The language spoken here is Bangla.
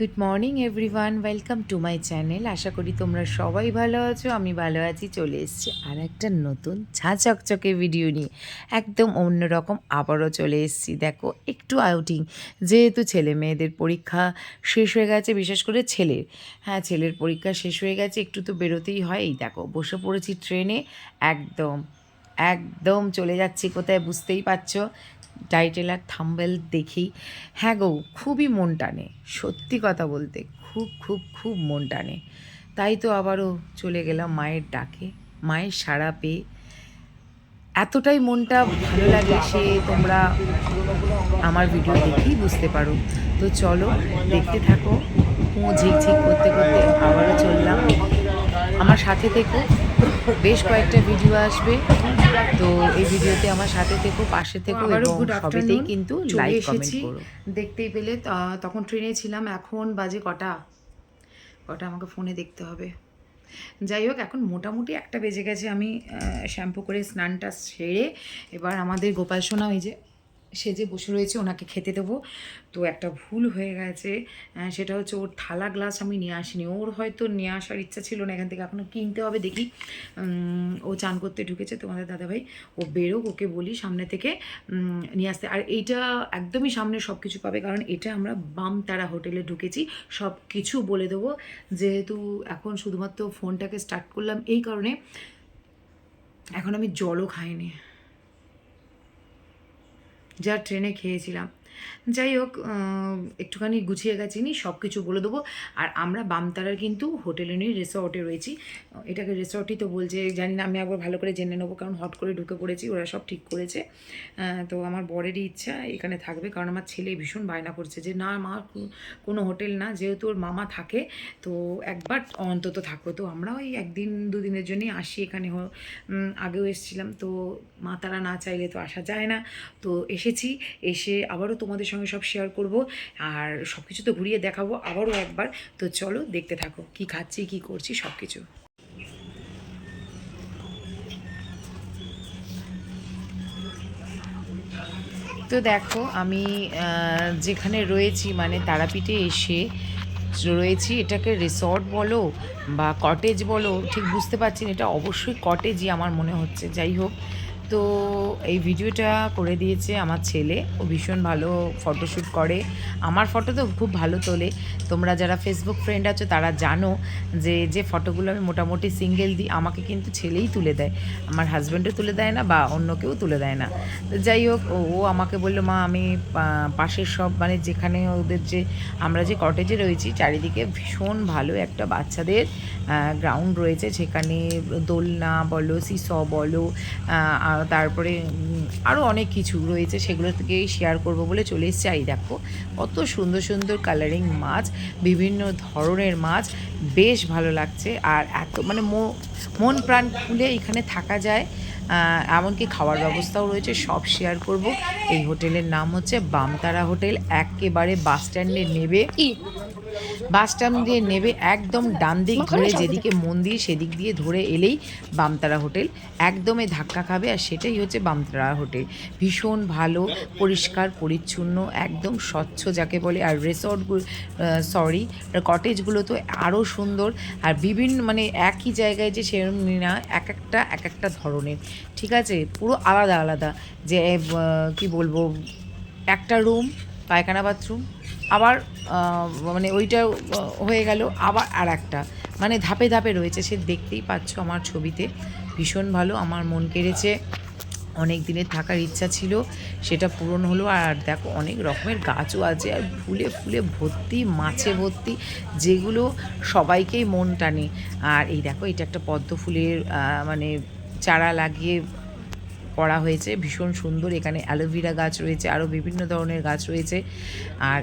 Good morning everyone welcome to my channel আশা করি তোমরা সবাই ভালো আছো, আমি ভালো আছি, চলে এসেছি আর একটা নতুন ঝাঁ চকচকে ভিডিও নিয়ে। একদম অন্যরকম আবারও চলে এসেছি। দেখো, একটু আউটিং যেহেতু ছেলে মেয়েদের পরীক্ষা শেষ হয়ে গেছে, বিশেষ করে ছেলের। হ্যাঁ ছেলের পরীক্ষা শেষ হয়ে গেছে, একটু তো বেরোতেই হয়। এই দেখো, বসে পড়েছি ট্রেনে একদম একদম চলে যাচ্ছি, কোথায় বুঝতেই পারছ? টাইটেল আর থাম্বেল দেখি হ্যাঁ গো, খুবই মন টানে, সত্যি কথা বলতে, খুব খুব খুব মন টানে। তাই তো আবারও চলে গেলাম মায়ের ডাকে, মায়ের সাড়া পেয়ে। এতটাই মনটা ভালো লাগে সে তোমরা আমার ভিডিও দেখেই বুঝতে পারো। তো চলো, দেখতে থাকো ঝিকঝিক করতে করতে আবারও চললাম। আমার সাথে থেকো। বেশ কয়েকটা ভিডিও আসবে। তো এই ভিডিওতে আমার সাথে থেকো পাশে থেকো এবং সবেতেই কিন্তু লাইক কমেন্ট এসেছি। করো। দেখতেই পেলে তখন ট্রেনে ছিলাম এখন বাজে কটা? কটা আমাকে ফোনে দেখতে হবে। যাই হোক এখন মোটামুটি একটা বেজে গেছে। আমি শ্যাম্পু করে স্নানটা সেরে এবার আমাদের গোপাল সোনা ওই যে সেজে বসে রয়েছে, ওনাকে খেতে দেবো। তো একটা ভুল হয়ে গেছে। সেটা হচ্ছে ওর থালা গ্লাস আমি নিয়ে আসিনি। ওর হয়তো নিয়ে আসার ইচ্ছা ছিল না, এখান থেকে এখনও কিনতে হবে, দেখি। ও চান করতে ঢুকেছে তোমাদের দাদাভাই। ও বেরোক, ওকে বলি সামনে থেকে নিয়ে আসতে। আর এইটা একদমই সামনে সব কিছু পাবে, কারণ এটা আমরা বামতারা হোটেলে ঢুকেছি। সব কিছু বলে দেবো, যেহেতু এখন শুধুমাত্র ফোনটাকে স্টার্ট করলাম, এই কারণে এখন আমি জলও খাইনি। যা ট্রেনে খেয়েছিলাম। যাই হোক একটুখানি গুছিয়ে গেছি নি সব কিছু বলে দেবো। আর আমরা বামতারার কিন্তু হোটেলে নিয়ে রিসর্টে রয়েছি। এটাকে রিসর্টই তো বলছে, জানি না, আমি একবার ভালো করে জেনে নেব, কারণ হট করে ঢুকে পড়েছি, ওরা সব ঠিক করেছে। তো আমার বরেরই ইচ্ছা এখানে থাকবে, কারণ আমার ছেলে ভীষণ বায়না করছে যে, না মা কোনো হোটেল না, যেহেতু ওর মামা থাকে, তো একবার অন্তত থাকো। তো আমরা ওই একদিন, দুদিনের জন্যই আসি এখানে আগেও এসেছিলাম, তো মা তারা না চাইলে তো আসা যায় না। তো এসেছি, এসে আবারও তোমাদের সঙ্গে সব শেয়ার করব। আর সব কিছু তো ঘুরিয়ে দেখাবো আবারও একবার। তো চলো দেখতে থাকো, কি খাচ্ছি, কি করছি সব কিছু তো দেখো, আমি যেখানে রয়েছি মানে তারাপীঠে এসে রয়েছি, এটাকে রিসর্ট বলো বা কটেজ বলো, ঠিক বুঝতে পারছি না, এটা অবশ্যই কটেজই আমার মনে হচ্ছে। যাই হোক তো এই ভিডিওটা করে দিয়েছে আমার ছেলে। ও ভীষণ ভালো ফটোশ্যুট করে। আমার ফটো তো খুব ভালো তোলে। তোমরা যারা ফেসবুক ফ্রেন্ড আছো, তারা জানো যে যে ফটোগুলো আমি মোটামুটি সিঙ্গেল দিই, আমাকে কিন্তু ছেলেই তুলে দেয়। আমার হাজব্যান্ডও তুলে দেয় না, বা অন্য কেউ তুলে দেয় না। যাই হোক, ও আমাকে বলল, মা, আমি পাশের সব মানে যেখানে ওদের যে, আমরা যে কটেজে রয়েছি, চারিদিকে ভীষণ ভালো একটা বাচ্চাদের গ্রাউন্ড রয়েছে। সেখানে দোলনা বলো, সিস বলো তারপরে আরও অনেক কিছু রয়েছে সেগুলো থেকে শেয়ার করব বলে চলে এসেছি। এই দেখো, কত সুন্দর সুন্দর কালারিং মাছ, বিভিন্ন ধরনের মাছ, বেশ ভালো লাগছে। আর এত মানে মন প্রাণ খুলে এখানে থাকা যায়। এমনকি খাওয়ার ব্যবস্থাও রয়েছে, সব শেয়ার করব। এই হোটেলের নাম হচ্ছে বামতারা হোটেল। একেবারে বাস স্ট্যান্ডে নেবে। বাস স্ট্যান্ড দিয়ে নেবে একদম ডান দিক ধরে যেদিকে মন্দির সেদিক দিয়ে ধরে এলেই বামতারা হোটেল। একদমে ধাক্কা খাবে আর সেটাই হচ্ছে বামতারা হোটেল। ভীষণ ভালো পরিষ্কার পরিচ্ছন্ন একদম স্বচ্ছ যাকে বলে। আর রিসর্টগুলো সরি কটেজগুলো তো আরও সুন্দর। আর বিভিন্ন মানে একই জায়গায় যে সেরম না এক একটা এক একটা ধরনের। ঠিক আছে? পুরো আলাদা আলাদা। যে কি বলব? একটা রুম পায়খানা বাথরুম, আবার মানে ওইটা হয়ে গেল, আবার আর একটা মানে ধাপে ধাপে রয়েছে, সে দেখতেই পাচ্ছ আমার ছবিতে। ভীষণ ভালো, আমার মন কেড়েছে। অনেক দিনের থাকার ইচ্ছা ছিল, সেটা পূরণ হলো, আর দেখো অনেক রকমের গাছও আছে, আর ফুলে ফুলে ভর্তি, মাছে ভর্তি, যেগুলো সবাইকেই মন টানে। আর এই দেখো, এটা একটা পদ্ম ফুলের মানে চারা লাগিয়ে করা হয়েছে। ভীষণ সুন্দর এখানে অ্যালোভেরা গাছ রয়েছে আরও বিভিন্ন ধরনের গাছ রয়েছে। আর